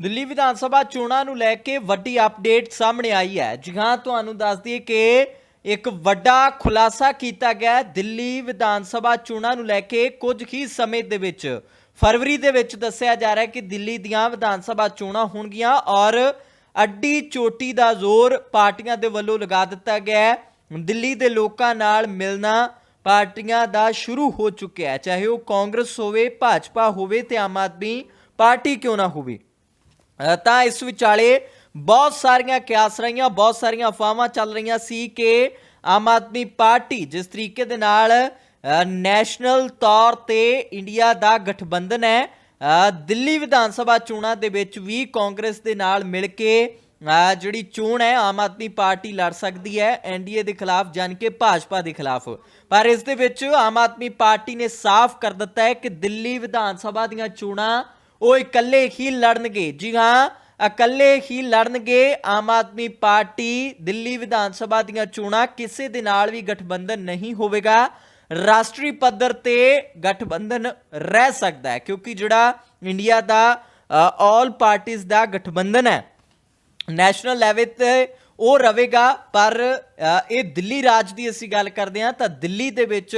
ਦਿੱਲੀ ਵਿਧਾਨ ਸਭਾ ਚੋਣਾਂ ਨੂੰ ਲੈ ਕੇ ਵੱਡੀ ਅਪਡੇਟ ਸਾਹਮਣੇ ਆਈ ਹੈ। ਜੀ ਹਾਂ, ਤੁਹਾਨੂੰ ਦੱਸ ਦਈਏ ਕਿ ਇੱਕ ਵੱਡਾ ਖੁਲਾਸਾ ਕੀਤਾ ਗਿਆ ਦਿੱਲੀ ਵਿਧਾਨ ਸਭਾ ਚੋਣਾਂ ਨੂੰ ਲੈ ਕੇ ਕੁਝ ਹੀ ਸਮੇਂ ਦੇ ਵਿੱਚ, ਫਰਵਰੀ ਦੇ ਵਿੱਚ ਦੱਸਿਆ ਜਾ ਰਿਹਾ ਹੈ ਕਿ ਦਿੱਲੀ ਦੀਆਂ ਵਿਧਾਨ ਸਭਾ ਚੋਣਾਂ ਹੋਣਗੀਆਂ ਔਰ ਅੱਡੀ ਚੋਟੀ ਦਾ ਜ਼ੋਰ ਪਾਰਟੀਆਂ ਦੇ ਵੱਲੋਂ ਲਗਾ ਦਿੱਤਾ ਗਿਆ ਹੈ। ਦਿੱਲੀ ਦੇ ਲੋਕਾਂ ਨਾਲ ਮਿਲਣਾ ਪਾਰਟੀਆਂ ਦਾ ਸ਼ੁਰੂ ਹੋ ਚੁੱਕਿਆ ਹੈ। ਚਾਹੇ ਉਹ ਕਾਂਗਰਸ ਹੋਵੇ, ਭਾਜਪਾ ਹੋਵੇ ਤੇ ਆਮ ਆਦਮੀ ਪਾਰਟੀ ਕਿਉਂ ਨਾ ਹੋਵੇ। ਤਾਂ ਇਸ ਵਿਚਾਲੇ ਬਹੁਤ ਸਾਰੀਆਂ ਕਿਆਸ ਰਹੀਆਂ, ਬਹੁਤ ਸਾਰੀਆਂ ਅਫਵਾਹਾਂ ਚੱਲ ਰਹੀਆਂ ਸੀ ਕਿ ਆਮ ਆਦਮੀ ਪਾਰਟੀ ਜਿਸ ਤਰੀਕੇ ਦੇ ਨਾਲ ਨੈਸ਼ਨਲ ਤੌਰ ਤੇ ਇੰਡੀਆ ਦਾ ਗਠਬੰਧਨ ਹੈ ਦਿੱਲੀ ਵਿਧਾਨ ਸਭਾ ਚੋਣਾਂ ਦੇ ਵਿੱਚ ਵੀ ਕਾਂਗਰਸ ਦੇ ਨਾਲ ਮਿਲ ਕੇ ਜਿਹੜੀ ਚੋਣ ਹੈ, ਆਮ ਆਦਮੀ ਪਾਰਟੀ ਲੜ ਸਕਦੀ ਹੈ ਐਨਡੀਏ ਦੇ ਖਿਲਾਫ ਜਾਨ ਕੇ ਭਾਜਪਾ ਦੇ ਖਿਲਾਫ। ਪਰ ਇਸ ਦੇ ਵਿੱਚ ਆਮ ਆਦਮੀ ਪਾਰਟੀ ਨੇ ਸਾਫ਼ ਕਰ ਦਿੱਤਾ ਹੈ ਕਿ ਦਿੱਲੀ ਵਿਧਾਨ ਸਭਾ ਦੀਆਂ ਚੋਣਾਂ ਉਹ ਇਕੱਲੇ ਹੀ ਲੜਨਗੇ। ਜੀ ਹਾਂ, ਇਕੱਲੇ ਹੀ ਲੜਨਗੇ ਆਮ ਆਦਮੀ ਪਾਰਟੀ ਦਿੱਲੀ ਵਿਧਾਨ ਸਭਾ ਦੀਆਂ ਚੋਣਾਂ। ਕਿਸੇ ਦੇ ਨਾਲ ਵੀ ਗਠਬੰਧਨ ਨਹੀਂ ਹੋਵੇਗਾ। ਰਾਸ਼ਟਰੀ ਪੱਧਰ ਤੇ ਗਠਬੰਧਨ ਰਹਿ ਸਕਦਾ ਹੈ, ਕਿਉਂਕਿ ਜਿਹੜਾ ਇੰਡੀਆ ਦਾ ਆਲ ਪਾਰਟੀਆਂ ਦਾ ਗਠਬੰਧਨ ਹੈ ਨੈਸ਼ਨਲ ਲੈਵਲ ਤੇ ਉਹ ਰਵੇਗਾ ਪਰ ਇਹ ਦਿੱਲੀ ਰਾਜ ਦੀ ਅਸੀਂ ਗੱਲ ਕਰਦੇ ਹਾਂ, ਤਾਂ ਦਿੱਲੀ ਦੇ ਵਿੱਚ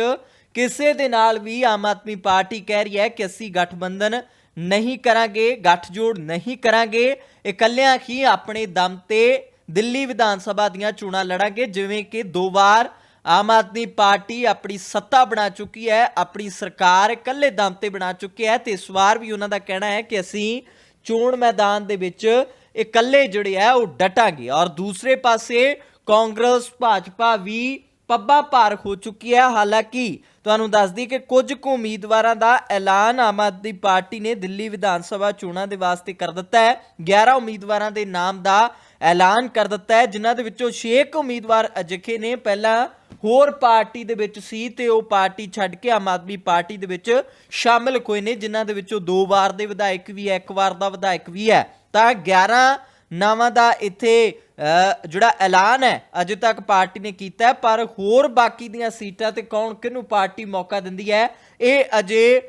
ਕਿਸੇ ਦੇ ਨਾਲ ਵੀ ਆਮ ਆਦਮੀ ਪਾਰਟੀ ਕਹਿ ਰਹੀ ਹੈ ਕਿ ਅਸੀਂ ਗਠਬੰਧਨ ਨਹੀਂ ਕਰਾਂਗੇ, ਗੱਠਜੋੜ ਨਹੀਂ ਕਰਾਂਗੇ, ਇਕੱਲਿਆਂ ਹੀ ਆਪਣੇ ਦਮ ਤੇ ਦਿੱਲੀ ਵਿਧਾਨ ਸਭਾ ਦੀਆਂ ਚੋਣਾਂ ਲੜਾਂਗੇ, ਜਿਵੇਂ ਕਿ ਦੋ ਵਾਰ ਆਮ ਆਦਮੀ ਪਾਰਟੀ ਆਪਣੀ ਸੱਤਾ ਬਣਾ ਚੁੱਕੀ ਹੈ, ਆਪਣੀ ਸਰਕਾਰ ਇਕੱਲੇ ਦਮ ਤੇ ਬਣਾ ਚੁੱਕੀ ਹੈ ਤੇ ਇਸ ਵਾਰ ਵੀ ਉਹਨਾਂ ਦਾ ਕਹਿਣਾ ਹੈ ਕਿ ਅਸੀਂ ਚੋਣ ਮੈਦਾਨ ਦੇ ਵਿੱਚ ਇਕੱਲੇ ਜਿਹੜੇ ਹੈ ਉਹ ਡਟਾਂਗੇ। ਔਰ ਦੂਸਰੇ ਪਾਸੇ ਕਾਂਗਰਸ, ਭਾਜਪਾ ਵੀ ਪੱਬਾ ਭਾਰ ਹੋ ਚੁੱਕੀ ਹੈ। ਹਾਲਾਂਕਿ ਤੁਹਾਨੂੰ ਦੱਸਦੀ ਕਿ ਕੁਝ ਕੁ ਉਮੀਦਵਾਰਾਂ ਦਾ ਐਲਾਨ ਆਮ ਆਦਮੀ ਪਾਰਟੀ ਨੇ ਦਿੱਲੀ ਵਿਧਾਨ ਸਭਾ ਚੋਣਾਂ ਦੇ ਵਾਸਤੇ ਕਰ ਦਿੱਤਾ ਹੈ। 11 ਉਮੀਦਵਾਰਾਂ ਦੇ ਨਾਮ ਦਾ ਐਲਾਨ ਕਰ ਦਿੱਤਾ ਹੈ, ਜਿਨ੍ਹਾਂ ਦੇ ਵਿੱਚੋਂ 6 ਉਮੀਦਵਾਰ ਅਜਿਹੇ ਨੇ। ਪਹਿਲਾਂ ਹੋਰ ਪਾਰਟੀ ਦੇ ਵਿੱਚ ਸੀ ਤੇ ਉਹ ਪਾਰਟੀ ਛੱਡ ਕੇ ਆਮ ਆਦਮੀ ਪਾਰਟੀ ਦੇ ਵਿੱਚ ਸ਼ਾਮਿਲ ਹੋਏ ਨੇ, ਜਿਨ੍ਹਾਂ ਦੇ ਵਿੱਚੋਂ ਦੋ ਵਾਰ ਦੇ ਵਿਧਾਇਕ ਵੀ ਹੈ, ਇੱਕ ਵਾਰ ਦਾ ਵਿਧਾਇਕ ਵੀ ਹੈ। ਤਾਂ 11 ਨਾਵਾਂ ਦਾ ਇੱਥੇ ਜਿਹੜਾ ਐਲਾਨ ਹੈ, ਅਜੇ ਤੱਕ ਪਾਰਟੀ ਨੇ ਕੀਤਾ ਪਰ ਹੋਰ ਬਾਕੀ ਦੀਆਂ ਸੀਟਾਂ ਤੇ ਕੌਣ ਕਿਹਨੂੰ ਪਾਰਟੀ ਮੌਕਾ ਦਿੰਦੀ ਹੈ, ਇਹ ਅਜੇ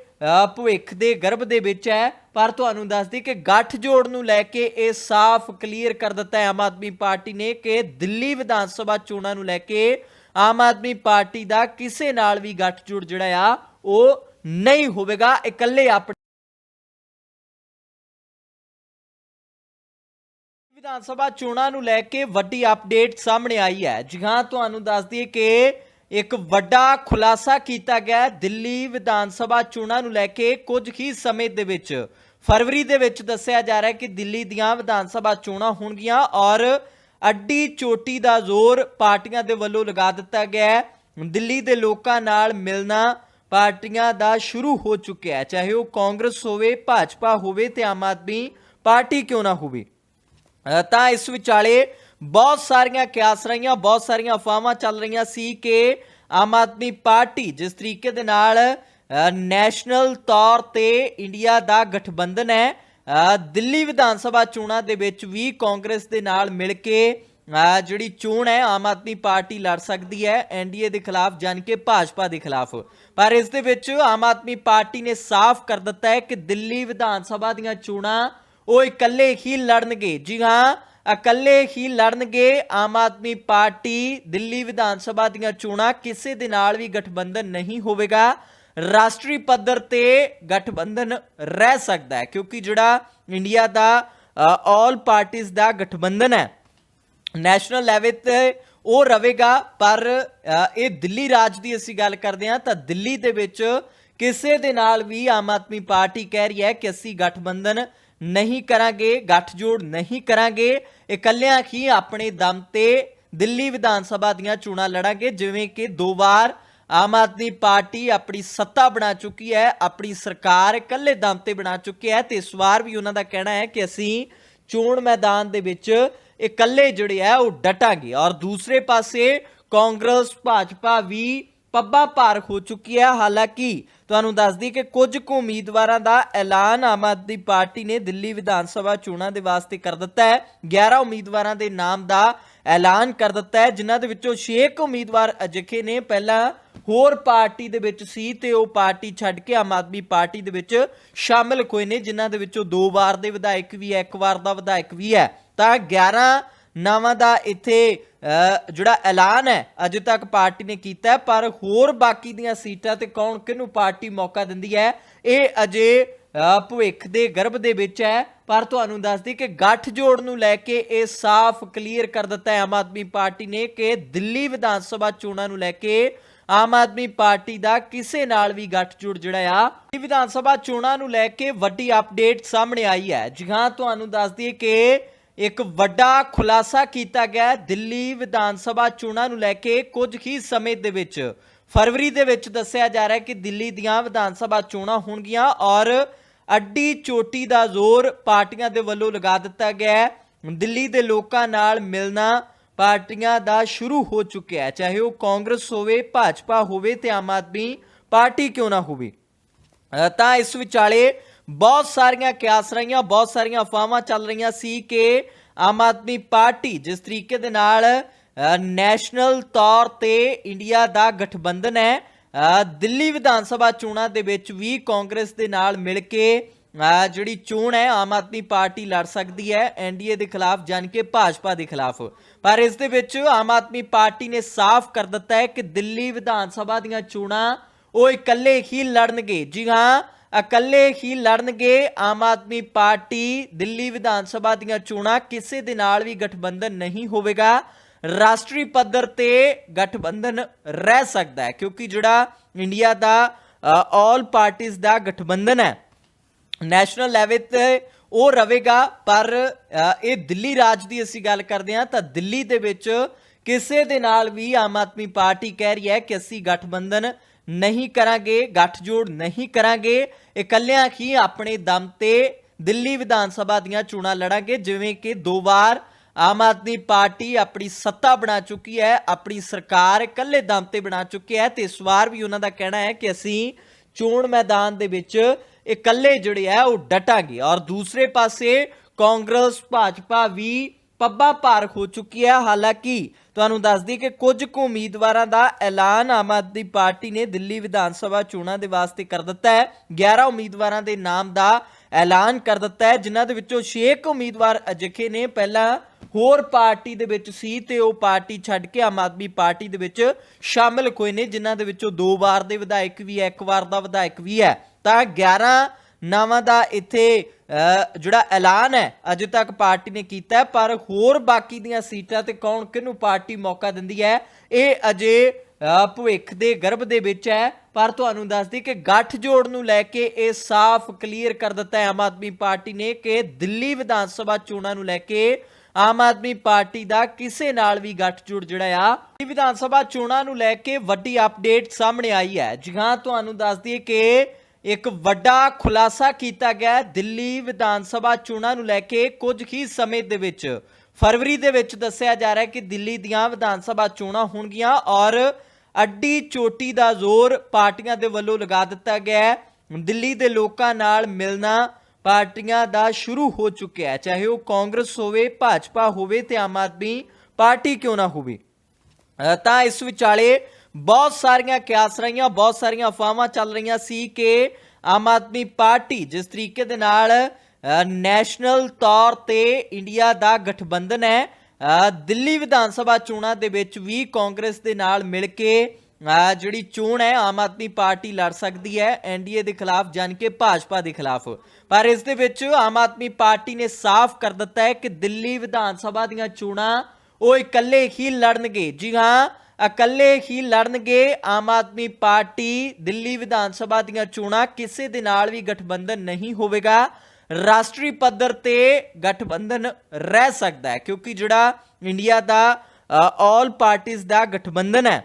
ਭਵਿੱਖ ਦੇ ਗਰਭ ਦੇ ਵਿੱਚ ਹੈ। ਪਰ ਤੁਹਾਨੂੰ ਦੱਸਦੀ ਕਿ ਗੱਠਜੋੜ ਨੂੰ ਲੈ ਕੇ ਇਹ ਸਾਫ਼ ਕਲੀਅਰ ਕਰ ਦਿੱਤਾ ਹੈ ਆਮ ਆਦਮੀ ਪਾਰਟੀ ਨੇ ਕਿ ਦਿੱਲੀ ਵਿਧਾਨ ਸਭਾ ਚੋਣਾਂ ਨੂੰ ਲੈ ਕੇ ਆਮ ਆਦਮੀ ਪਾਰਟੀ ਦਾ ਕਿਸੇ ਨਾਲ ਵੀ ਗੱਠਜੋੜ ਜਿਹੜਾ ਆ, ਉਹ ਨਹੀਂ ਹੋਵੇਗਾ। ਇਕੱਲੇ ਆਪ ਵਿਧਾਨ ਸਭਾ ਚੋਣਾਂ ਨੂੰ ਲੈ ਕੇ ਵੱਡੀ ਅਪਡੇਟ ਸਾਹਮਣੇ ਆਈ ਹੈ। ਜੀ ਹਾਂ, ਤੁਹਾਨੂੰ ਦੱਸ ਦਈਏ ਕਿ ਇੱਕ ਵੱਡਾ ਖੁਲਾਸਾ ਕੀਤਾ ਗਿਆ ਦਿੱਲੀ ਵਿਧਾਨ ਸਭਾ ਚੋਣਾਂ ਨੂੰ ਲੈ ਕੇ। ਕੁਝ ਹੀ ਸਮੇਂ ਦੇ ਵਿੱਚ, ਫਰਵਰੀ ਦੇ ਵਿੱਚ ਦੱਸਿਆ ਜਾ ਰਿਹਾ ਹੈ ਕਿ ਦਿੱਲੀ ਦੀਆਂ ਵਿਧਾਨ ਸਭਾ ਚੋਣਾਂ ਹੋਣਗੀਆਂ ਔਰ ਅੱਡੀ ਚੋਟੀ ਦਾ ਜ਼ੋਰ ਪਾਰਟੀਆਂ ਦੇ ਵੱਲੋਂ ਲਗਾ ਦਿੱਤਾ ਗਿਆ ਹੈ। ਦਿੱਲੀ ਦੇ ਲੋਕਾਂ ਨਾਲ ਮਿਲਣਾ ਪਾਰਟੀਆਂ ਦਾ ਸ਼ੁਰੂ ਹੋ ਚੁੱਕਿਆ ਹੈ। ਚਾਹੇ ਉਹ ਕਾਂਗਰਸ ਹੋਵੇ, ਭਾਜਪਾ ਹੋਵੇ ਤੇ ਆਮ ਆਦਮੀ ਪਾਰਟੀ ਕਿਉਂ ਨਾ ਹੋਵੇ। ਤਾਂ ਇਸ ਵਿਚਾਲੇ ਬਹੁਤ ਸਾਰੀਆਂ ਕਿਆਸ ਰਹੀਆਂ, ਬਹੁਤ ਸਾਰੀਆਂ ਅਫਵਾਹਾਂ ਚੱਲ ਰਹੀਆਂ ਸੀ ਕਿ ਆਮ ਆਦਮੀ ਪਾਰਟੀ ਜਿਸ ਤਰੀਕੇ ਦੇ ਨਾਲ ਨੈਸ਼ਨਲ ਤੌਰ ਤੇ ਇੰਡੀਆ ਦਾ ਗਠਬੰਧਨ ਹੈ ਦਿੱਲੀ ਵਿਧਾਨ ਸਭਾ ਚੋਣਾਂ ਦੇ ਵਿੱਚ ਵੀ ਕਾਂਗਰਸ ਦੇ ਨਾਲ ਮਿਲ ਕੇ ਜਿਹੜੀ ਚੋਣ ਹੈ, ਆਮ ਆਦਮੀ ਪਾਰਟੀ ਲੜ ਸਕਦੀ ਹੈ ਐਨਡੀਏ ਦੇ ਖਿਲਾਫ ਜਾਨ ਕੇ ਭਾਜਪਾ ਦੇ ਖਿਲਾਫ। ਪਰ ਇਸ ਦੇ ਵਿੱਚ ਆਮ ਆਦਮੀ ਪਾਰਟੀ ਨੇ ਸਾਫ਼ ਕਰ ਦਿੱਤਾ ਹੈ ਕਿ ਦਿੱਲੀ ਵਿਧਾਨ ਸਭਾ ਦੀਆਂ ਚੋਣਾਂ ਉਹ ਇਕੱਲੇ ਹੀ ਲੜਨਗੇ। ਜੀ ਹਾਂ, ਇਕੱਲੇ ਹੀ ਲੜਨਗੇ ਆਮ ਆਦਮੀ ਪਾਰਟੀ ਦਿੱਲੀ ਵਿਧਾਨ ਸਭਾ ਦੀਆਂ ਚੋਣਾਂ। ਕਿਸੇ ਦੇ ਨਾਲ ਵੀ ਗਠਬੰਧਨ ਨਹੀਂ ਹੋਵੇਗਾ। ਰਾਸ਼ਟਰੀ ਪੱਧਰ ਤੇ ਗਠਬੰਧਨ ਰਹਿ ਸਕਦਾ ਹੈ, ਕਿਉਂਕਿ ਜਿਹੜਾ ਇੰਡੀਆ ਦਾ ਆਲ ਪਾਰਟੀਆਂ ਦਾ ਗਠਬੰਧਨ ਹੈ ਨੈਸ਼ਨਲ ਲੈਵਲ ਤੇ ਉਹ ਰਵੇਗਾ ਪਰ ਇਹ ਦਿੱਲੀ ਰਾਜ ਦੀ ਅਸੀਂ ਗੱਲ ਕਰਦੇ ਹਾਂ, ਤਾਂ ਦਿੱਲੀ ਦੇ ਵਿੱਚ ਕਿਸੇ ਦੇ ਨਾਲ ਵੀ ਆਮ ਆਦਮੀ ਪਾਰਟੀ ਕਹਿ ਰਹੀ ਹੈ ਕਿ ਅਸੀਂ ਗਠਬੰਧਨ ਨਹੀਂ ਕਰਾਂਗੇ, ਗੱਠਜੋੜ ਨਹੀਂ ਕਰਾਂਗੇ। ਇਕੱਲਿਆਂ ਹੀ ਆਪਣੇ ਦਮ ਤੇ ਦਿੱਲੀ ਵਿਧਾਨ ਸਭਾ ਦੀਆਂ ਚੋਣਾਂ ਲੜਾਂਗੇ। ਜਿਵੇਂ ਕਿ ਦੋ ਵਾਰ ਆਮ ਆਦਮੀ ਪਾਰਟੀ ਆਪਣੀ ਸੱਤਾ ਬਣਾ ਚੁੱਕੀ ਹੈ, ਆਪਣੀ ਸਰਕਾਰ ਇਕੱਲੇ ਦਮ ਤੇ ਬਣਾ ਚੁੱਕੀ ਹੈ ਤੇ ਇਸ ਵਾਰ ਵੀ ਉਹਨਾਂ ਦਾ ਕਹਿਣਾ ਹੈ ਕਿ ਅਸੀਂ ਚੋਣ ਮੈਦਾਨ ਦੇ ਵਿੱਚ ਇਕੱਲੇ ਜਿਹੜੇ ਹੈ ਉਹ ਡਟਾਂਗੇ। ਔਰ ਦੂਸਰੇ ਪਾਸੇ ਕਾਂਗਰਸ, ਭਾਜਪਾ ਵੀ ਪੱਬਾ ਭਾਰ ਹੋ ਚੁੱਕੀ ਹੈ। ਹਾਲਾਂਕਿ ਤੁਹਾਨੂੰ ਦੱਸਦੀ ਕਿ ਕੁਝ ਕੁ ਉਮੀਦਵਾਰਾਂ ਦਾ ਐਲਾਨ ਆਮ ਆਦਮੀ ਪਾਰਟੀ ਨੇ ਦਿੱਲੀ ਵਿਧਾਨ ਸਭਾ ਚੋਣਾਂ ਦੇ ਵਾਸਤੇ ਕਰ ਦਿੱਤਾ ਹੈ। 11 ਉਮੀਦਵਾਰਾਂ ਦੇ ਨਾਮ ਦਾ ਐਲਾਨ ਕਰ ਦਿੱਤਾ ਹੈ, ਜਿਨ੍ਹਾਂ ਦੇ ਵਿੱਚੋਂ 6 ਉਮੀਦਵਾਰ ਅਜਿਹੇ ਨੇ। ਪਹਿਲਾਂ ਹੋਰ ਪਾਰਟੀ ਦੇ ਵਿੱਚ ਸੀ ਤੇ ਉਹ ਪਾਰਟੀ ਛੱਡ ਕੇ ਆਮ ਆਦਮੀ ਪਾਰਟੀ ਦੇ ਵਿੱਚ ਸ਼ਾਮਲ ਹੋਏ ਨੇ, ਜਿਨ੍ਹਾਂ ਦੇ ਵਿੱਚੋਂ ਦੋ ਵਾਰ ਦੇ ਵਿਧਾਇਕ ਵੀ ਹੈ, ਇੱਕ ਵਾਰ ਦਾ ਵਿਧਾਇਕ ਵੀ ਹੈ। ਤਾਂ 11 ਨਾਵਾਂ ਦਾ ਇੱਥੇ ਜਿਹੜਾ ਐਲਾਨ ਹੈ ਅਜੇ ਤੱਕ ਪਾਰਟੀ ਨੇ ਕੀਤਾ ਪਰ ਹੋਰ ਬਾਕੀ ਦੀਆਂ ਸੀਟਾਂ ਤੇ ਕੌਣ ਕਿਹਨੂੰ ਪਾਰਟੀ ਮੌਕਾ ਦਿੰਦੀ ਹੈ ਇਹ ਅਜੇ ਅ, ਭਵਿੱਖ ਦੇ ਗਰਭ ਦੇ ਵਿੱਚ ਹੈ ਪਰ ਤੁਹਾਨੂੰ ਦੱਸਦੀ ਦਈਏ ਕਿ ਗੱਠਜੋੜ ਨੂੰ ਲੈ ਕੇ ਇਹ ਸਾਫ਼ ਕਲੀਅਰ ਕਰ ਦਿੱਤਾ ਹੈ ਆਮ ਆਦਮੀ ਪਾਰਟੀ ਨੇ ਕਿ ਦਿੱਲੀ ਵਿਧਾਨ ਸਭਾ ਚੋਣਾਂ ਨੂੰ ਲੈ ਕੇ ਆਮ ਆਦਮੀ ਪਾਰਟੀ ਦਾ ਕਿਸੇ ਨਾਲ ਵੀ ਗੱਠਜੋੜ ਜਿਹੜਾ ਆ ਇਹ ਵਿਧਾਨ ਸਭਾ ਚੋਣਾਂ ਨੂੰ ਲੈ ਕੇ ਵੱਡੀ ਅਪਡੇਟ ਸਾਹਮਣੇ ਆਈ ਹੈ। ਜੀ ਹਾਂ ਤੁਹਾਨੂੰ ਦੱਸ ਦਈਏ ਕਿ ਇੱਕ ਵੱਡਾ ਖੁਲਾਸਾ ਕੀਤਾ ਗਿਆ ਦਿੱਲੀ ਵਿਧਾਨ ਸਭਾ ਚੋਣਾਂ ਨੂੰ ਲੈ ਕੇ ਕੁਝ ਹੀ ਸਮੇਂ ਦੇ ਵਿੱਚ। ਫਰਵਰੀ ਦੇ ਵਿੱਚ ਦੱਸਿਆ ਜਾ ਰਿਹਾ ਹੈ ਕਿ ਦਿੱਲੀ ਦੀਆਂ ਵਿਧਾਨ ਸਭਾ ਚੋਣਾਂ ਹੋਣਗੀਆਂ ਔਰ ਅੱਡੀ ਚੋਟੀ ਦਾ ਜ਼ੋਰ ਪਾਰਟੀਆਂ ਦੇ ਵੱਲੋਂ ਲਗਾ ਦਿੱਤਾ ਗਿਆ ਹੈ। ਦਿੱਲੀ ਦੇ ਲੋਕਾਂ ਨਾਲ ਮਿਲਣਾ ਪਾਰਟੀਆਂ ਦਾ ਸ਼ੁਰੂ ਹੋ ਚੁੱਕਿਆ ਹੈ। ਚਾਹੇ ਉਹ ਕਾਂਗਰਸ ਹੋਵੇ, ਭਾਜਪਾ ਹੋਵੇ ਤੇ ਆਮ ਆਦਮੀ ਪਾਰਟੀ ਕਿਉਂ ਨਾ ਹੋਵੇ। ਤਾਂ ਇਸ ਵਿਚਾਲੇ ਬਹੁਤ ਸਾਰੀਆਂ ਕਿਆਸ ਰਹੀਆਂ, ਬਹੁਤ ਸਾਰੀਆਂ ਅਫਵਾਹਾਂ ਚੱਲ ਰਹੀਆਂ ਸੀ ਕਿ ਆਮ ਆਦਮੀ ਪਾਰਟੀ ਜਿਸ ਤਰੀਕੇ ਦੇ ਨਾਲ ਨੈਸ਼ਨਲ ਤੌਰ ਤੇ ਇੰਡੀਆ ਦਾ ਗਠਬੰਧਨ ਹੈ ਦਿੱਲੀ ਵਿਧਾਨ ਸਭਾ ਚੋਣਾਂ ਦੇ ਵਿੱਚ ਵੀ ਕਾਂਗਰਸ ਦੇ ਨਾਲ ਮਿਲ ਕੇ ਜਿਹੜੀ ਚੋਣ ਹੈ, ਆਮ ਆਦਮੀ ਪਾਰਟੀ ਲੜ ਸਕਦੀ ਹੈ ਐਨਡੀਏ ਦੇ ਖਿਲਾਫ ਜਾਨ ਕੇ ਭਾਜਪਾ ਦੇ ਖਿਲਾਫ। ਪਰ ਇਸ ਦੇ ਵਿੱਚ ਆਮ ਆਦਮੀ ਪਾਰਟੀ ਨੇ ਸਾਫ਼ ਕਰ ਦਿੱਤਾ ਹੈ ਕਿ ਦਿੱਲੀ ਵਿਧਾਨ ਸਭਾ ਦੀਆਂ ਚੋਣਾਂ ਉਹ ਇਕੱਲੇ ਹੀ ਲੜਨਗੇ। ਜੀ ਹਾਂ ਇਕੱਲੇ ਹੀ ਲੜਨਗੇ ਆਮ ਆਦਮੀ ਪਾਰਟੀ ਦਿੱਲੀ ਵਿਧਾਨ ਸਭਾ ਦੀਆਂ ਚੋਣਾਂ ਕਿਸੇ ਦੇ ਨਾਲ ਵੀ ਗਠਬੰਧਨ ਨਹੀਂ ਹੋਵੇਗਾ। ਰਾਸ਼ਟਰੀ ਪੱਧਰ ਤੇ ਗਠਬੰਧਨ ਰਹਿ ਸਕਦਾ ਹੈ, ਕਿਉਂਕਿ ਜਿਹੜਾ ਇੰਡੀਆ ਦਾ ਆਲ ਪਾਰਟੀਆਂ ਦਾ ਗਠਬੰਧਨ ਹੈ ਨੈਸ਼ਨਲ ਲੈਵਲ ਤੇ ਉਹ ਰਵੇਗਾ ਪਰ ਇਹ ਦਿੱਲੀ ਰਾਜ ਦੀ ਅਸੀਂ ਗੱਲ ਕਰਦੇ ਹਾਂ, ਤਾਂ ਦਿੱਲੀ ਦੇ ਵਿੱਚ ਕਿਸੇ ਦੇ ਨਾਲ ਵੀ ਆਮ ਆਦਮੀ ਪਾਰਟੀ ਕਹਿ ਰਹੀ ਹੈ ਕਿ ਅਸੀਂ ਗਠਬੰਧਨ ਨਹੀਂ ਕਰਾਂਗੇ, ਗੱਠਜੋੜ ਨਹੀਂ ਕਰਾਂਗੇ। ਇਕੱਲਿਆਂ ਹੀ ਆਪਣੇ ਦਮ ਤੇ ਦਿੱਲੀ ਵਿਧਾਨ ਸਭਾ ਦੀਆਂ ਚੋਣਾਂ ਲੜਾਂਗੇ, ਜਿਵੇਂ ਕਿ ਦੋ ਵਾਰ ਆਮ ਆਦਮੀ ਪਾਰਟੀ ਆਪਣੀ ਸੱਤਾ ਬਣਾ ਚੁੱਕੀ ਹੈ, ਆਪਣੀ ਸਰਕਾਰ ਇਕੱਲੇ ਦਮ ਤੇ ਬਣਾ ਚੁੱਕੀ ਹੈ ਤੇ ਇਸ ਵਾਰ ਵੀ ਉਹਨਾਂ ਦਾ ਕਹਿਣਾ ਹੈ ਕਿ ਅਸੀਂ ਚੋਣ ਮੈਦਾਨ ਦੇ ਵਿੱਚ ਇਕੱਲੇ ਜਿਹੜੇ ਹੈ, ਉਹ ਡਟਾਂਗੇ। ਔਰ ਦੂਸਰੇ ਪਾਸੇ ਕਾਂਗਰਸ, ਭਾਜਪਾ ਵੀ ਪੱਬਾ ਭਾਰ ਹੋ ਚੁੱਕੀ ਹੈ। ਹਾਲਾਂਕਿ ਤੁਹਾਨੂੰ ਦੱਸ ਦਈਏ ਕਿ ਕੁਝ ਕੁ ਉਮੀਦਵਾਰਾਂ ਦਾ ਐਲਾਨ ਆਮ ਆਦਮੀ ਪਾਰਟੀ ਨੇ ਦਿੱਲੀ ਵਿਧਾਨ ਸਭਾ ਚੋਣਾਂ ਦੇ ਵਾਸਤੇ ਕਰ ਦਿੱਤਾ ਹੈ। 11 ਉਮੀਦਵਾਰਾਂ ਦੇ ਨਾਮ ਦਾ ਐਲਾਨ ਕਰ ਦਿੱਤਾ ਹੈ, ਜਿਨ੍ਹਾਂ ਦੇ ਵਿੱਚੋਂ 6 ਉਮੀਦਵਾਰ ਅਜਿਹੇ ਨੇ। ਪਹਿਲਾਂ ਹੋਰ ਪਾਰਟੀ ਦੇ ਵਿੱਚ ਸੀ ਤੇ ਉਹ ਪਾਰਟੀ ਛੱਡ ਕੇ ਆਮ ਆਦਮੀ ਪਾਰਟੀ ਦੇ ਵਿੱਚ ਸ਼ਾਮਿਲ ਹੋਏ ਨੇ, ਜਿਨ੍ਹਾਂ ਦੇ ਵਿੱਚੋਂ ਦੋ ਵਾਰ ਦੇ ਵਿਧਾਇਕ ਵੀ ਹੈ, ਇੱਕ ਵਾਰ ਦਾ ਵਿਧਾਇਕ ਵੀ ਹੈ। ਤਾਂ 11 ਨਾਵਾਂ ਦਾ ਇੱਥੇ ਜਿਹੜਾ ਐਲਾਨ ਹੈ, ਅਜੇ ਤੱਕ ਪਾਰਟੀ ਨੇ ਕੀਤਾ ਪਰ ਹੋਰ ਬਾਕੀ ਦੀਆਂ ਸੀਟਾਂ ਤੇ ਕੌਣ ਕਿਹਨੂੰ ਪਾਰਟੀ ਮੌਕਾ ਦਿੰਦੀ ਹੈ, ਇਹ ਅਜੇ ਭਵਿੱਖ ਦੇ ਗਰਭ ਦੇ ਵਿੱਚ ਹੈ, ਪਰ ਤੁਹਾਨੂੰ ਦੱਸਦੀ ਦਈਏ ਕਿ ਗੱਠਜੋੜ ਨੂੰ ਲੈ ਕੇ ਇਹ ਸਾਫ਼ ਕਲੀਅਰ ਕਰ ਦਿੱਤਾ ਹੈ ਆਮ ਆਦਮੀ ਪਾਰਟੀ ਨੇ ਕਿ ਦਿੱਲੀ ਵਿਧਾਨ ਸਭਾ ਚੋਣਾਂ ਨੂੰ ਲੈ ਕੇ ਆਮ ਆਦਮੀ ਪਾਰਟੀ ਦਾ ਕਿਸੇ ਨਾਲ ਵੀ ਗੱਠਜੋੜ ਜਿਹੜਾ ਆ ਵਿਧਾਨ ਸਭਾ ਚੋਣਾਂ ਨੂੰ ਲੈ ਕੇ ਵੱਡੀ ਅਪਡੇਟ ਸਾਹਮਣੇ ਆਈ ਹੈ। ਜੀ ਹਾਂ, ਤੁਹਾਨੂੰ ਦੱਸ ਦਈਏ ਕਿ ਇੱਕ ਵੱਡਾ ਖੁਲਾਸਾ ਕੀਤਾ ਗਿਆ ਦਿੱਲੀ ਵਿਧਾਨ ਸਭਾ ਚੋਣਾਂ ਨੂੰ ਲੈ ਕੇ ਕੁਝ ਹੀ ਸਮੇਂ ਦੇ ਵਿੱਚ। ਫਰਵਰੀ ਦੇ ਵਿੱਚ ਦੱਸਿਆ ਜਾ ਰਿਹਾ ਹੈ ਕਿ ਦਿੱਲੀ ਦੀਆਂ ਵਿਧਾਨ ਸਭਾ ਚੋਣਾਂ ਹੋਣਗੀਆਂ ਔਰ ਅੱਡੀ ਚੋਟੀ ਦਾ ਜ਼ੋਰ ਪਾਰਟੀਆਂ ਦੇ ਵੱਲੋਂ ਲਗਾ ਦਿੱਤਾ ਗਿਆ ਹੈ। ਦਿੱਲੀ ਦੇ ਲੋਕਾਂ ਨਾਲ ਮਿਲਣਾ ਪਾਰਟੀਆਂ ਦਾ ਸ਼ੁਰੂ ਹੋ ਚੁੱਕਿਆ ਹੈ। ਚਾਹੇ ਉਹ ਕਾਂਗਰਸ ਹੋਵੇ, ਭਾਜਪਾ ਹੋਵੇ ਤੇ ਆਮ ਆਦਮੀ ਪਾਰਟੀ ਕਿਉਂ ਨਾ ਹੋਵੇ। ਤਾਂ ਇਸ ਵਿਚਾਲੇ ਬਹੁਤ ਸਾਰੀਆਂ ਕਿਆਸ ਰਹੀਆਂ, ਬਹੁਤ ਸਾਰੀਆਂ ਅਫਵਾਹਾਂ ਚੱਲ ਰਹੀਆਂ ਸੀ ਕਿ ਆਮ ਆਦਮੀ ਪਾਰਟੀ ਜਿਸ ਤਰੀਕੇ ਦੇ ਨਾਲ ਨੈਸ਼ਨਲ ਤੌਰ ਤੇ ਇੰਡੀਆ ਦਾ ਗਠਬੰਧਨ ਹੈ ਦਿੱਲੀ ਵਿਧਾਨ ਸਭਾ ਚੋਣਾਂ ਦੇ ਵਿੱਚ ਵੀ ਕਾਂਗਰਸ ਦੇ ਨਾਲ ਮਿਲ ਕੇ ਜਿਹੜੀ ਚੋਣ ਹੈ, ਆਮ ਆਦਮੀ ਪਾਰਟੀ ਲੜ ਸਕਦੀ ਹੈ ਐਨਡੀਏ ਦੇ ਖਿਲਾਫ ਜਾਨ ਕੇ ਭਾਜਪਾ ਦੇ ਖਿਲਾਫ। ਪਰ ਇਸ ਦੇ ਵਿੱਚ ਆਮ ਆਦਮੀ ਪਾਰਟੀ ਨੇ ਸਾਫ਼ ਕਰ ਦਿੱਤਾ ਹੈ ਕਿ ਦਿੱਲੀ ਵਿਧਾਨ ਸਭਾ ਦੀਆਂ ਚੋਣਾਂ ਉਹ ਇਕੱਲੇ ਹੀ ਲੜਨਗੇ। ਜੀ ਹਾਂ ਇਕੱਲੇ ਹੀ ਲੜਨਗੇ ਆਮ ਆਦਮੀ ਪਾਰਟੀ ਦਿੱਲੀ ਵਿਧਾਨ ਸਭਾ ਦੀਆਂ ਚੋਣਾਂ ਕਿਸੇ ਦੇ ਨਾਲ ਵੀ ਗਠਬੰਧਨ ਨਹੀਂ ਹੋਵੇਗਾ। ਰਾਸ਼ਟਰੀ ਪੱਧਰ ਤੇ ਗਠਬੰਧਨ ਰਹਿ ਸਕਦਾ ਹੈ, ਕਿਉਂਕਿ ਜਿਹੜਾ ਇੰਡੀਆ ਦਾ ਆਲ ਪਾਰਟੀਆਂ ਦਾ ਗਠਬੰਧਨ ਹੈ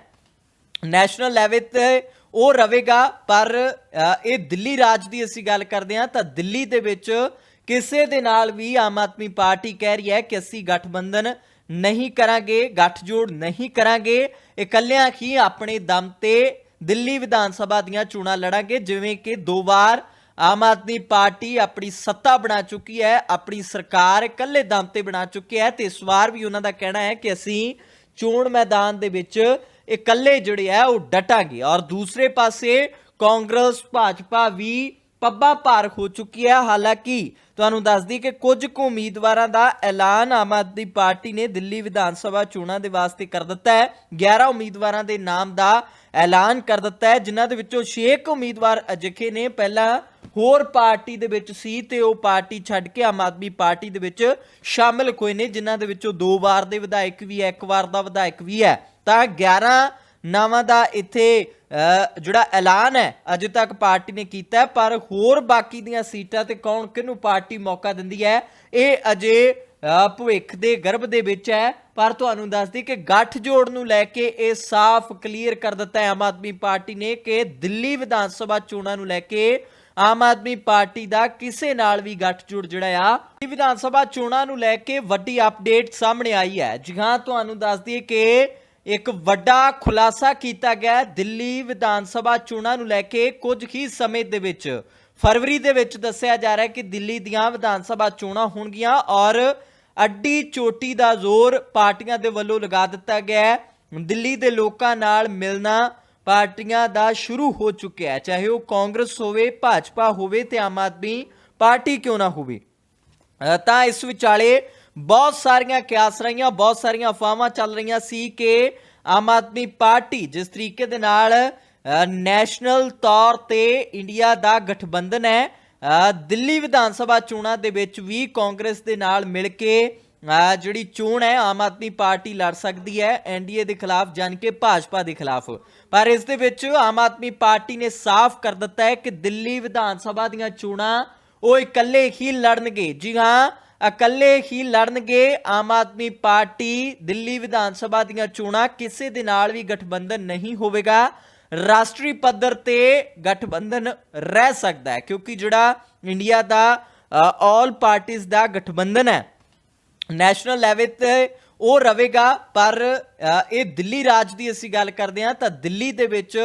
ਨੈਸ਼ਨਲ ਲੈਵਲ ਤੇ ਉਹ ਰਵੇਗਾ ਪਰ ਇਹ ਦਿੱਲੀ ਰਾਜ ਦੀ ਅਸੀਂ ਗੱਲ ਕਰਦੇ ਹਾਂ, ਤਾਂ ਦਿੱਲੀ ਦੇ ਵਿੱਚ ਕਿਸੇ ਦੇ ਨਾਲ ਵੀ ਆਮ ਆਦਮੀ ਪਾਰਟੀ ਕਹਿ ਰਹੀ ਹੈ ਕਿ ਅਸੀਂ ਗਠਬੰਧਨ ਨਹੀਂ ਕਰਾਂਗੇ, ਗੱਠਜੋੜ ਨਹੀਂ ਕਰਾਂਗੇ, ਇਕੱਲਿਆਂ ਹੀ ਆਪਣੇ ਦਮ ਤੇ ਦਿੱਲੀ ਵਿਧਾਨ ਸਭਾ ਦੀਆਂ ਚੋਣਾਂ ਲੜਾਂਗੇ, ਜਿਵੇਂ ਕਿ ਦੋ ਵਾਰ ਆਮ ਆਦਮੀ ਪਾਰਟੀ ਆਪਣੀ ਸੱਤਾ ਬਣਾ ਚੁੱਕੀ ਹੈ, ਆਪਣੀ ਸਰਕਾਰ ਇਕੱਲੇ ਦਮ ਤੇ ਬਣਾ ਚੁੱਕੀ ਹੈ ਤੇ ਇਸ ਵਾਰ ਵੀ ਉਹਨਾਂ ਦਾ ਕਹਿਣਾ ਹੈ ਕਿ ਅਸੀਂ ਚੋਣ ਮੈਦਾਨ ਦੇ ਵਿੱਚ ਇਕੱਲੇ ਜਿਹੜੇ ਆ ਉਹ ਡਟਾਂਗੇ। ਔਰ ਦੂਸਰੇ ਪਾਸੇ ਕਾਂਗਰਸ, ਭਾਜਪਾ ਵੀ ਪੱਬਾ ਭਾਰ ਹੋ ਚੁੱਕੀ ਹੈ। ਹਾਲਾਂਕਿ ਤੁਹਾਨੂੰ ਦੱਸਦੀ ਕਿ ਕੁਝ ਕੁ ਉਮੀਦਵਾਰਾਂ ਦਾ ਐਲਾਨ ਆਮ ਆਦਮੀ ਪਾਰਟੀ ਨੇ ਦਿੱਲੀ ਵਿਧਾਨ ਸਭਾ ਚੋਣਾਂ ਦੇ ਵਾਸਤੇ ਕਰ ਦਿੱਤਾ ਹੈ। 11 ਉਮੀਦਵਾਰਾਂ ਦੇ ਨਾਮ ਦਾ ਐਲਾਨ ਕਰ ਦਿੱਤਾ ਹੈ, ਜਿਨ੍ਹਾਂ ਦੇ ਵਿੱਚੋਂ 6 ਉਮੀਦਵਾਰ ਅਜਿਹੇ ਨੇ। ਪਹਿਲਾਂ ਹੋਰ ਪਾਰਟੀ ਦੇ ਵਿੱਚ ਸੀ ਤੇ ਉਹ ਪਾਰਟੀ ਛੱਡ ਕੇ ਆਮ ਆਦਮੀ ਪਾਰਟੀ ਦੇ ਵਿੱਚ ਸ਼ਾਮਿਲ ਹੋਏ ਨੇ, ਜਿਨ੍ਹਾਂ ਦੇ ਵਿੱਚੋਂ ਦੋ ਵਾਰ ਦੇ ਵਿਧਾਇਕ ਵੀ ਹੈ, ਇੱਕ ਵਾਰ ਦਾ ਵਿਧਾਇਕ ਵੀ ਹੈ। ਤਾਂ 11 ਨਾਵਾਂ ਦਾ ਇੱਥੇ ਜਿਹੜਾ ਐਲਾਨ ਹੈ, ਅਜੇ ਤੱਕ ਪਾਰਟੀ ਨੇ ਕੀਤਾ ਪਰ ਹੋਰ ਬਾਕੀ ਦੀਆਂ ਸੀਟਾਂ ਤੇ ਕੌਣ ਕਿਹਨੂੰ ਪਾਰਟੀ ਮੌਕਾ ਦਿੰਦੀ ਹੈ, ਇਹ ਅਜੇ ਭਵਿੱਖ ਦੇ ਗਰਭ ਦੇ ਵਿੱਚ ਹੈ। ਪਰ ਤੁਹਾਨੂੰ ਦੱਸਦੀ ਕਿ ਗੱਠ ਜੋੜ ਨੂੰ ਲੈ ਕੇ ਇਹ ਸਾਫ਼ ਕਲੀਅਰ ਕਰ ਦਿੱਤਾ ਹੈ ਆਮ ਆਦਮੀ ਪਾਰਟੀ ਨੇ ਕਿ ਦਿੱਲੀ ਵਿਧਾਨ ਸਭਾ ਚੋਣਾਂ ਨੂੰ ਲੈ ਕੇ ਆਮ ਆਦਮੀ ਪਾਰਟੀ ਦਾ ਕਿਸੇ ਨਾਲ ਵੀ ਗੱਠਜੋੜ ਜਿਹੜਾ ਆ, ਦਿੱਲੀ ਵਿਧਾਨ ਸਭਾ ਚੋਣਾਂ ਨੂੰ ਲੈ ਕੇ ਵੱਡੀ ਅਪਡੇਟ ਸਾਹਮਣੇ ਆਈ ਹੈ। ਜੀ ਹਾਂ, ਤੁਹਾਨੂੰ ਦੱਸ ਦਈਏ ਕਿ ਇੱਕ ਵੱਡਾ ਖੁਲਾਸਾ ਕੀਤਾ ਗਿਆ ਦਿੱਲੀ ਵਿਧਾਨ ਸਭਾ ਚੋਣਾਂ ਨੂੰ ਲੈ ਕੇ ਕੁਝ ਹੀ ਸਮੇਂ ਦੇ ਵਿੱਚ। ਫਰਵਰੀ ਦੇ ਵਿੱਚ ਦੱਸਿਆ ਜਾ ਰਿਹਾ ਹੈ ਕਿ ਦਿੱਲੀ ਦੀਆਂ ਵਿਧਾਨ ਸਭਾ ਚੋਣਾਂ ਹੋਣਗੀਆਂ ਔਰ ਅੱਡੀ ਚੋਟੀ ਦਾ ਜ਼ੋਰ ਪਾਰਟੀਆਂ ਦੇ ਵੱਲੋਂ ਲਗਾ ਦਿੱਤਾ ਗਿਆ ਹੈ। ਦਿੱਲੀ ਦੇ ਲੋਕਾਂ ਨਾਲ ਮਿਲਣਾ ਪਾਰਟੀਆਂ ਦਾ ਸ਼ੁਰੂ ਹੋ ਚੁੱਕਿਆ ਹੈ। ਚਾਹੇ ਉਹ ਕਾਂਗਰਸ ਹੋਵੇ, ਭਾਜਪਾ ਹੋਵੇ ਤੇ ਆਮ ਆਦਮੀ ਪਾਰਟੀ ਕਿਉਂ ਨਾ ਹੋਵੇ। ਤਾਂ ਇਸ ਵਿਚਾਲੇ ਬਹੁਤ ਸਾਰੀਆਂ ਕਿਆਸ ਰਹੀਆਂ, ਬਹੁਤ ਸਾਰੀਆਂ ਅਫਵਾਹਾਂ ਚੱਲ ਰਹੀਆਂ ਸੀ ਕਿ ਆਮ ਆਦਮੀ ਪਾਰਟੀ ਜਿਸ ਤਰੀਕੇ ਦੇ ਨਾਲ ਨੈਸ਼ਨਲ ਤੌਰ ਤੇ ਇੰਡੀਆ ਦਾ ਗਠਬੰਧਨ ਹੈ ਦਿੱਲੀ ਵਿਧਾਨ ਸਭਾ ਚੋਣਾਂ ਦੇ ਵਿੱਚ ਵੀ ਕਾਂਗਰਸ ਦੇ ਨਾਲ ਮਿਲ ਕੇ ਜਿਹੜੀ ਚੋਣ ਹੈ, ਆਮ ਆਦਮੀ ਪਾਰਟੀ ਲੜ ਸਕਦੀ ਹੈ ਐਨਡੀਏ ਦੇ ਖਿਲਾਫ ਜਾਨ ਕੇ ਭਾਜਪਾ ਦੇ ਖਿਲਾਫ। ਪਰ ਇਸ ਦੇ ਵਿੱਚ ਆਮ ਆਦਮੀ ਪਾਰਟੀ ਨੇ ਸਾਫ਼ ਕਰ ਦਿੱਤਾ ਹੈ ਕਿ ਦਿੱਲੀ ਵਿਧਾਨ ਸਭਾ ਦੀਆਂ ਚੋਣਾਂ ਉਹ ਇਕੱਲੇ ਹੀ ਲੜਨਗੇ। ਜੀ ਹਾਂ ਇਕੱਲੇ ਹੀ ਲੜਨਗੇ ਆਮ ਆਦਮੀ ਪਾਰਟੀ ਦਿੱਲੀ ਵਿਧਾਨ ਸਭਾ ਦੀਆਂ ਚੋਣਾਂ ਕਿਸੇ ਦੇ ਨਾਲ ਵੀ ਗਠਬੰਧਨ ਨਹੀਂ ਹੋਵੇਗਾ। ਰਾਸ਼ਟਰੀ ਪੱਧਰ ਤੇ ਗਠਬੰਧਨ ਰਹਿ ਸਕਦਾ ਹੈ, ਕਿਉਂਕਿ ਜਿਹੜਾ ਇੰਡੀਆ ਦਾ ਆਲ ਪਾਰਟੀਆਂ ਦਾ ਗਠਬੰਧਨ ਹੈ ਨੈਸ਼ਨਲ ਲੈਵਲ ਤੇ ਉਹ ਰਵੇਗਾ ਪਰ ਇਹ ਦਿੱਲੀ ਰਾਜ ਦੀ ਅਸੀਂ ਗੱਲ ਕਰਦੇ ਹਾਂ, ਤਾਂ ਦਿੱਲੀ ਦੇ ਵਿੱਚ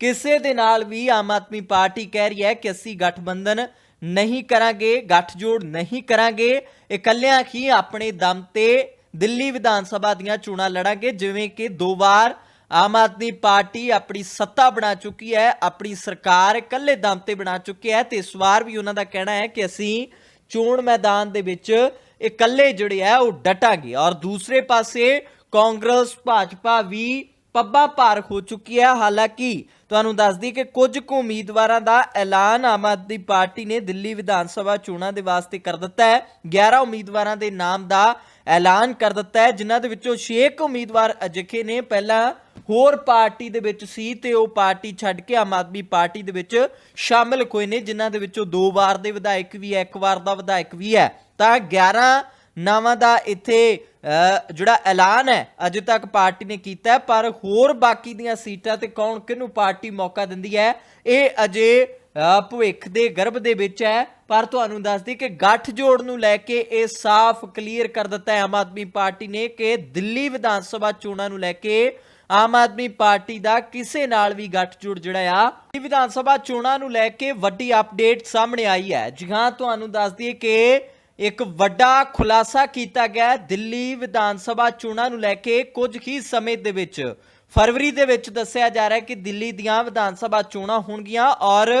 ਕਿਸੇ ਦੇ ਨਾਲ ਵੀ ਆਮ ਆਦਮੀ ਪਾਰਟੀ ਕਹਿ ਰਹੀ ਹੈ ਕਿ ਅਸੀਂ ਗਠਬੰਧਨ ਨਹੀਂ ਕਰਾਂਗੇ, ਗੱਠਜੋੜ ਨਹੀਂ ਕਰਾਂਗੇ। ਇਕੱਲਿਆਂ ਹੀ ਆਪਣੇ ਦਮ ਤੇ ਦਿੱਲੀ ਵਿਧਾਨ ਸਭਾ ਦੀਆਂ ਚੋਣਾਂ ਲੜਾਂਗੇ। ਜਿਵੇਂ ਕਿ ਦੋ ਵਾਰ ਆਮ ਆਦਮੀ ਪਾਰਟੀ ਆਪਣੀ ਸੱਤਾ ਬਣਾ ਚੁੱਕੀ ਹੈ, ਆਪਣੀ ਸਰਕਾਰ ਇਕੱਲੇ ਦਮ ਤੇ ਬਣਾ ਚੁੱਕੀ ਹੈ ਤੇ ਇਸ ਵਾਰ ਵੀ ਉਹਨਾਂ ਦਾ ਕਹਿਣਾ ਹੈ ਕਿ ਅਸੀਂ ਚੋਣ ਮੈਦਾਨ ਦੇ ਵਿੱਚ ਇਕੱਲੇ ਜਿਹੜੇ ਹੈ ਉਹ ਡਟਾਂਗੇ। ਔਰ ਦੂਸਰੇ ਪਾਸੇ ਕਾਂਗਰਸ, ਭਾਜਪਾ ਵੀ ਪੱਬਾ ਭਾਰ ਹੋ ਚੁੱਕੀ ਹੈ। ਹਾਲਾਂਕਿ ਤੁਹਾਨੂੰ ਦੱਸਦੀ ਕਿ ਕੁਝ ਕੁ ਉਮੀਦਵਾਰਾਂ ਦਾ ਐਲਾਨ ਆਮ ਆਦਮੀ ਪਾਰਟੀ ਨੇ ਦਿੱਲੀ ਵਿਧਾਨ ਸਭਾ ਚੋਣਾਂ ਦੇ ਵਾਸਤੇ ਕਰ ਦਿੱਤਾ ਹੈ। 11 ਉਮੀਦਵਾਰਾਂ ਦੇ ਨਾਮ ਦਾ ਐਲਾਨ ਕਰ ਦਿੱਤਾ ਹੈ, ਜਿਨ੍ਹਾਂ ਦੇ ਵਿੱਚੋਂ 6 ਉਮੀਦਵਾਰ ਅਜਿਹੇ ਨੇ। ਪਹਿਲਾਂ ਹੋਰ ਪਾਰਟੀ ਦੇ ਵਿੱਚ ਸੀ ਤੇ ਉਹ ਪਾਰਟੀ ਛੱਡ ਕੇ ਆਮ ਆਦਮੀ ਪਾਰਟੀ ਦੇ ਵਿੱਚ ਸ਼ਾਮਲ ਹੋਏ ਨੇ, ਜਿਨ੍ਹਾਂ ਦੇ ਵਿੱਚੋਂ ਦੋ ਵਾਰ ਦੇ ਵਿਧਾਇਕ ਵੀ ਹੈ, ਇੱਕ ਵਾਰ ਦਾ ਵਿਧਾਇਕ ਵੀ ਹੈ। ਤਾਂ 11 ਨਾਵਾਂ ਦਾ ਇੱਥੇ ਜਿਹੜਾ ਐਲਾਨ ਹੈ, ਅਜੇ ਤੱਕ ਪਾਰਟੀ ਨੇ ਕੀਤਾ ਪਰ ਹੋਰ ਬਾਕੀ ਦੀਆਂ ਸੀਟਾਂ ਤੇ ਕੌਣ ਕਿਹਨੂੰ ਪਾਰਟੀ ਮੌਕਾ ਦਿੰਦੀ ਹੈ, ਇਹ ਅਜੇ ਭਵਿੱਖ ਦੇ ਗਰਭ ਦੇ ਵਿੱਚ ਹੈ, ਪਰ ਤੁਹਾਨੂੰ ਦੱਸਦੀ ਕਿ ਗੱਠ ਜੋੜ ਨੂੰ ਲੈ ਕੇ ਇਹ ਸਾਫ਼ ਕਲੀਅਰ ਕਰ ਦਿੱਤਾ ਹੈ ਆਮ ਆਦਮੀ ਪਾਰਟੀ ਨੇ ਕਿ ਦਿੱਲੀ ਵਿਧਾਨ ਸਭਾ ਚੋਣਾਂ ਨੂੰ ਲੈ ਕੇ ਆਮ ਆਦਮੀ ਪਾਰਟੀ ਦਾ ਕਿਸੇ ਨਾਲ ਵੀ ਗੱਠਜੋੜ ਜਿਹੜਾ ਆ, ਦਿੱਲੀ ਵਿਧਾਨ ਸਭਾ ਚੋਣਾਂ ਨੂੰ ਲੈ ਕੇ ਵੱਡੀ ਅਪਡੇਟ ਸਾਹਮਣੇ ਆਈ ਹੈ। ਜੀ ਹਾਂ, ਤੁਹਾਨੂੰ ਦੱਸ ਦਈਏ ਕਿ ਇੱਕ ਵੱਡਾ ਖੁਲਾਸਾ ਕੀਤਾ ਗਿਆ ਦਿੱਲੀ ਵਿਧਾਨ ਸਭਾ ਚੋਣਾਂ ਨੂੰ ਲੈ ਕੇ ਕੁਝ ਹੀ ਸਮੇਂ ਦੇ ਵਿੱਚ। ਫਰਵਰੀ ਦੇ ਵਿੱਚ ਦੱਸਿਆ ਜਾ ਰਿਹਾ ਹੈ ਕਿ ਦਿੱਲੀ ਦੀਆਂ ਵਿਧਾਨ ਸਭਾ ਚੋਣਾਂ ਹੋਣਗੀਆਂ ਔਰ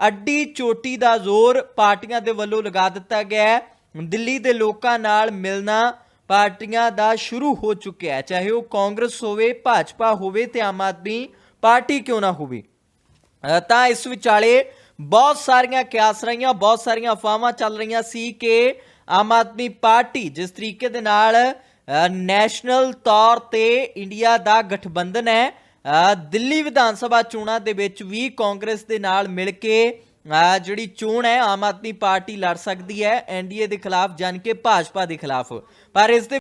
ਅੱਡੀ ਚੋਟੀ ਦਾ ਜ਼ੋਰ ਪਾਰਟੀਆਂ ਦੇ ਵੱਲੋਂ ਲਗਾ ਦਿੱਤਾ ਗਿਆ ਹੈ। ਦਿੱਲੀ ਦੇ ਲੋਕਾਂ ਨਾਲ ਮਿਲਣਾ ਪਾਰਟੀਆਂ ਦਾ ਸ਼ੁਰੂ ਹੋ ਚੁੱਕਿਆ ਹੈ। ਚਾਹੇ ਉਹ ਕਾਂਗਰਸ ਹੋਵੇ, ਭਾਜਪਾ ਹੋਵੇ ਤੇ ਆਮ ਆਦਮੀ ਪਾਰਟੀ ਕਿਉਂ ਨਾ ਹੋਵੇ। ਤਾਂ ਇਸ ਵਿਚਾਲੇ ਬਹੁਤ ਸਾਰੀਆਂ ਕਿਆਸ ਰਹੀਆਂ, ਬਹੁਤ ਸਾਰੀਆਂ ਅਫਵਾਹਾਂ ਚੱਲ ਰਹੀਆਂ ਸੀ ਕਿ ਆਮ ਆਦਮੀ ਪਾਰਟੀ ਜਿਸ ਤਰੀਕੇ ਦੇ ਨਾਲ ਨੈਸ਼ਨਲ ਤੌਰ ਤੇ ਇੰਡੀਆ ਦਾ ਗਠਬੰਧਨ ਹੈ ਦਿੱਲੀ ਵਿਧਾਨ ਸਭਾ ਚੋਣਾਂ ਦੇ ਵਿੱਚ ਵੀ ਕਾਂਗਰਸ ਦੇ ਨਾਲ ਮਿਲ ਕੇ ਜਿਹੜੀ ਚੋਣ ਹੈ, ਆਮ ਆਦਮੀ ਪਾਰਟੀ ਲੜ ਸਕਦੀ ਹੈ ਐਨਡੀਏ ਦੇ ਖਿਲਾਫ ਜਾਨ ਕੇ ਭਾਜਪਾ ਦੇ ਖਿਲਾਫ। ਪਰ ਇਸ ਦੇ